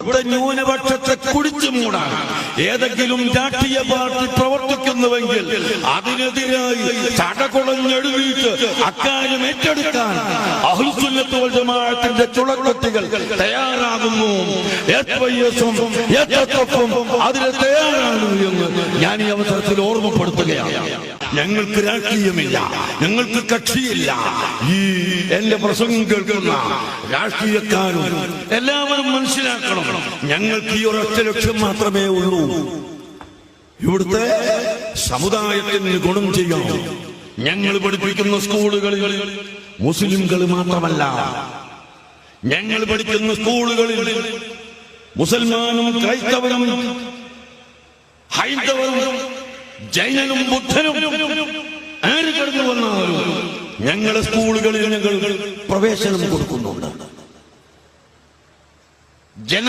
ഇവിടെ ന്യൂനപക്ഷത്തെ കുടിച്ചു മൂടാൻ ഏതെങ്കിലും രാഷ്ട്രീയ പാർട്ടി പ്രവർത്തിക്കുന്നുവെങ്കിൽ അതിനെതിരായി ചടകുളഞ്ഞെഴുതിയിട്ട് അക്കാര്യം ഏറ്റെടുക്കാൻ അഹുസുന്നത്ത് വൽ ജമാഅത്തിന്റെ ചുളക്കുട്ടികൾ തയ്യാറാകുന്നു. അതിന് തയ്യാറാണ് എന്ന് ഞാൻ ഈ അവസരത്തിൽ ഓർമ്മപ്പെടുത്തുകയാണ്. ഞങ്ങൾക്ക് രാഷ്ട്രീയമില്ല. ഞങ്ങൾക്ക് കക്ഷിയില്ല. ഈ എന്റെ പ്രസംഗം കേൾക്കുന്ന രാഷ്ട്രീയക്കാരും എല്ലാവരും മനസ്സിലാക്കണം. ഞങ്ങൾക്ക് ഈ ഒരൊറ്റ ലക്ഷ്യം മാത്രമേ ഉള്ളൂ. ഇവിടുത്തെ സമുദായത്തിന് ഗുണം ചെയ്യണം ഞങ്ങൾ പഠിപ്പിക്കുന്ന സ്കൂളുകളിൽ മുസ്ലിംകൾ മാത്രമല്ല. ഞങ്ങൾ പഠിക്കുന്ന സ്കൂളുകളിൽ മുസൽമാനും ക്രൈസ്തവനും ഹൈന്ദവനും ജൈനനും ബുദ്ധനും വന്നാലും ഞങ്ങളുടെ സ്കൂളുകളിൽ ഞങ്ങൾ പ്രവേശനം കൊടുക്കുന്നുണ്ട്.